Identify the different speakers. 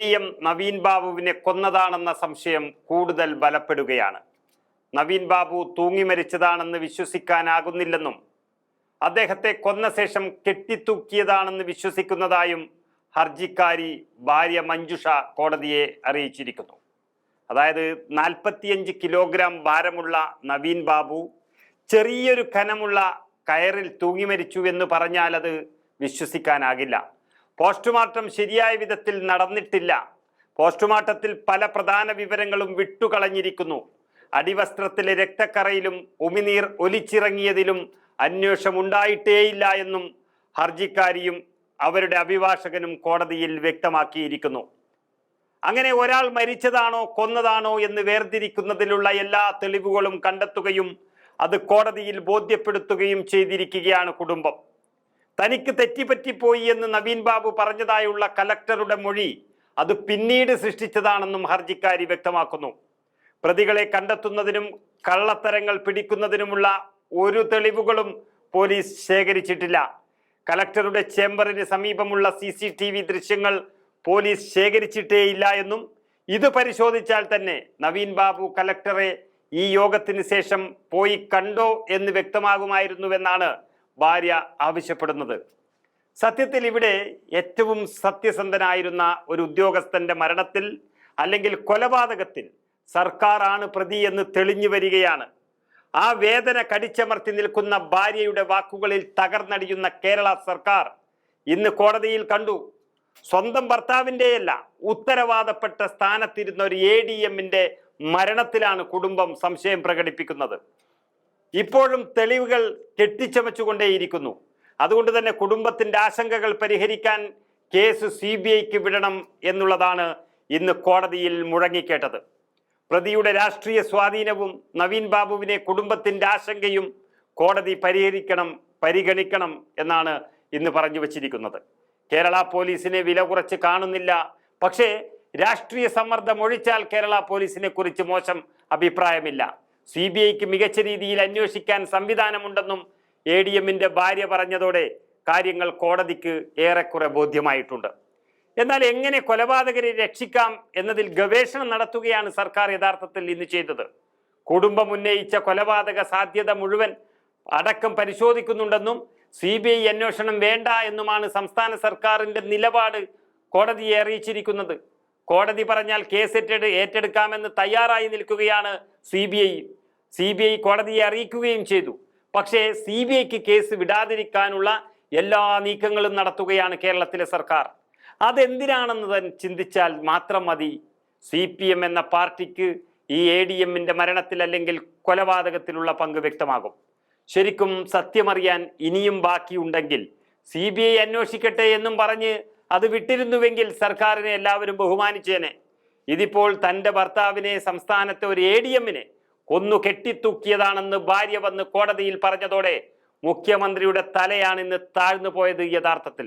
Speaker 1: M Naveen ബാബുവിനെ കൊന്നതാണെന്ന സംശയം കൂടുതൽ ബലപ്പെടുകയാണ്. നവീൻ ബാബു തൂങ്ങി മരിച്ചതാണെന്ന് വിശ്വസിക്കാനാകുന്നില്ലെന്നും അദ്ദേഹത്തെ കൊന്ന ശേഷം കെട്ടിത്തൂക്കിയതാണെന്ന് വിശ്വസിക്കുന്നതായും ഹർജിക്കാരി ഭാര്യ മഞ്ജുഷ കോടതിയെ അറിയിച്ചിരിക്കുന്നു. അതായത് നാൽപ്പത്തിയഞ്ച് കിലോഗ്രാം ഭാരമുള്ള നവീൻ ബാബു ചെറിയൊരു കനമുള്ള കയറിൽ തൂങ്ങി മരിച്ചു എന്ന് പറഞ്ഞാൽ അത് വിശ്വസിക്കാനാകില്ല. പോസ്റ്റ്മോർട്ടം ശരിയായ വിധത്തിൽ നടന്നിട്ടില്ല. പോസ്റ്റ്മോർട്ടത്തിൽ പല പ്രധാന വിവരങ്ങളും വിട്ടുകളഞ്ഞിരിക്കുന്നു. അടിവസ്ത്രത്തിലെ രക്തക്കറയിലും ഉമിനീർ ഒലിച്ചിറങ്ങിയതിലും അന്വേഷണം ഉണ്ടായിട്ടേയില്ല എന്നും ഹർജിക്കാരിയും അവരുടെ അഭിഭാഷകനും കോടതിയിൽ വ്യക്തമാക്കിയിരിക്കുന്നു. അങ്ങനെ ഒരാൾ മരിച്ചതാണോ കൊന്നതാണോ എന്ന് വേർതിരിക്കുന്നതിലുള്ള എല്ലാ തെളിവുകളും കണ്ടെത്തുകയും അത് കോടതിയിൽ ബോധ്യപ്പെടുത്തുകയും ചെയ്തിരിക്കുകയാണ് കുടുംബം. തനിക്ക് തെറ്റിപ്പറ്റിപ്പോയി എന്ന് നവീൻ ബാബു പറഞ്ഞതായുള്ള കലക്ടറുടെ മൊഴി അത് പിന്നീട് സൃഷ്ടിച്ചതാണെന്നും ഹർജിക്കാരി വ്യക്തമാക്കുന്നു. പ്രതികളെ കണ്ടെത്തുന്നതിനും കള്ളത്തരങ്ങൾ പിടിക്കുന്നതിനുമുള്ള ഒരു തെളിവുകളും പോലീസ് ശേഖരിച്ചിട്ടില്ല. കലക്ടറുടെ ചേംബറിന് സമീപമുള്ള സി സി ടി വി ദൃശ്യങ്ങൾ പോലീസ് ശേഖരിച്ചിട്ടേയില്ല എന്നും ഇത് പരിശോധിച്ചാൽ തന്നെ നവീൻ ബാബു കലക്ടറെ ഈ യോഗത്തിന് ശേഷം പോയി കണ്ടോ എന്ന് വ്യക്തമാകുമായിരുന്നുവെന്നാണ് ഭാര്യ ആവശ്യപ്പെടുന്നത്. സത്യത്തിൽ ഇവിടെ ഏറ്റവും സത്യസന്ധനായിരുന്ന ഒരു ഉദ്യോഗസ്ഥന്റെ മരണത്തിൽ അല്ലെങ്കിൽ കൊലപാതകത്തിൽ സർക്കാരാണ് പ്രതി എന്ന് തെളിഞ്ഞു വരികയാണ്. ആ വേദന കടിച്ചമർത്തി നിൽക്കുന്ന ഭാര്യയുടെ വാക്കുകളിൽ തകർന്നടിയുന്ന കേരള സർക്കാർ ഇന്ന് കോടതിയിൽ കണ്ടു. സ്വന്തം ഭർത്താവിന്റെയല്ല ഉത്തരവാദപ്പെട്ട സ്ഥാനത്തിരുന്ന ഒരു എ ഡി എമ്മിന്റെ മരണത്തിലാണ് കുടുംബം സംശയം പ്രകടിപ്പിക്കുന്നത്. ഇപ്പോഴും തെളിവുകൾ കെട്ടിച്ചമച്ചുകൊണ്ടേയിരിക്കുന്നു. അതുകൊണ്ട് തന്നെ കുടുംബത്തിന്റെ ആശങ്കകൾ പരിഹരിക്കാൻ കേസ് സി ബി ഐക്ക് വിടണം എന്നുള്ളതാണ് ഇന്ന് കോടതിയിൽ മുഴങ്ങിക്കേട്ടത്. പ്രതിയുടെ രാഷ്ട്രീയ സ്വാധീനവും നവീൻ ബാബുവിനെ കുടുംബത്തിന്റെ ആശങ്കയും കോടതി പരിഹരിക്കണം പരിഗണിക്കണം എന്നാണ് ഇന്ന് പറഞ്ഞു വച്ചിരിക്കുന്നത്. കേരള പോലീസിനെ വില കുറച്ച് കാണുന്നില്ല. പക്ഷേ രാഷ്ട്രീയ സമ്മർദ്ദം ഒഴിച്ചാൽ കേരള പോലീസിനെ കുറിച്ച് മോശം അഭിപ്രായമില്ല. സി ബി ഐക്ക് മികച്ച രീതിയിൽ അന്വേഷിക്കാൻ സംവിധാനമുണ്ടെന്നും എ ഡി എമ്മിന്റെ ഭാര്യ പറഞ്ഞതോടെ കാര്യങ്ങൾ കോടതിക്ക് ഏറെക്കുറെ ബോധ്യമായിട്ടുണ്ട്. എന്നാൽ എങ്ങനെ കൊലപാതകരെ രക്ഷിക്കാം എന്നതിൽ ഗവേഷണം നടത്തുകയാണ് സർക്കാർ യഥാർത്ഥത്തിൽ ഇന്ന് ചെയ്തത്. കുടുംബം ഉന്നയിച്ച കൊലപാതക സാധ്യത മുഴുവൻ അടക്കം പരിശോധിക്കുന്നുണ്ടെന്നും സി ബി ഐ അന്വേഷണം വേണ്ട എന്നുമാണ് സംസ്ഥാന സർക്കാരിന്റെ നിലപാട് കോടതിയെ അറിയിച്ചിരിക്കുന്നത്. കോടതി പറഞ്ഞാൽ കേസ് ഏറ്റെടുക്കാമെന്ന് തയ്യാറായി നിൽക്കുകയാണ് സി സി ബി ഐ കോടതിയെ അറിയിക്കുകയും ചെയ്തു. പക്ഷേ സി ബി ഐക്ക് കേസ് വിടാതിരിക്കാനുള്ള എല്ലാ നീക്കങ്ങളും നടത്തുകയാണ് കേരളത്തിലെ സർക്കാർ. അതെന്തിനാണെന്ന് ചിന്തിച്ചാൽ മാത്രം മതി. സി പി എം എന്ന പാർട്ടിക്ക് ഈ എ ഡി എമ്മിന്റെ മരണത്തിൽ അല്ലെങ്കിൽ കൊലപാതകത്തിലുള്ള പങ്ക് വ്യക്തമാകും. ശരിക്കും സത്യമറിയാൻ ഇനിയും ബാക്കിയുണ്ടെങ്കിൽ സി ബി ഐ അന്വേഷിക്കട്ടെ എന്നും പറഞ്ഞ് അത് വിട്ടിരുന്നുവെങ്കിൽ സർക്കാരിനെ എല്ലാവരും ബഹുമാനിച്ചേനെ. ഇതിപ്പോൾ തന്റെ ഭർത്താവിനെ സംസ്ഥാനത്തെ ഒരു എ ഡി എമ്മിനെ കൊന്നു കെട്ടിത്തൂക്കിയതാണെന്ന് ഭാര്യ വന്ന് കോടതിയിൽ പറഞ്ഞതോടെ മുഖ്യമന്ത്രിയുടെ തലയാണ് ഇന്ന് താഴ്ന്നു പോയത് യഥാർത്ഥത്തിൽ.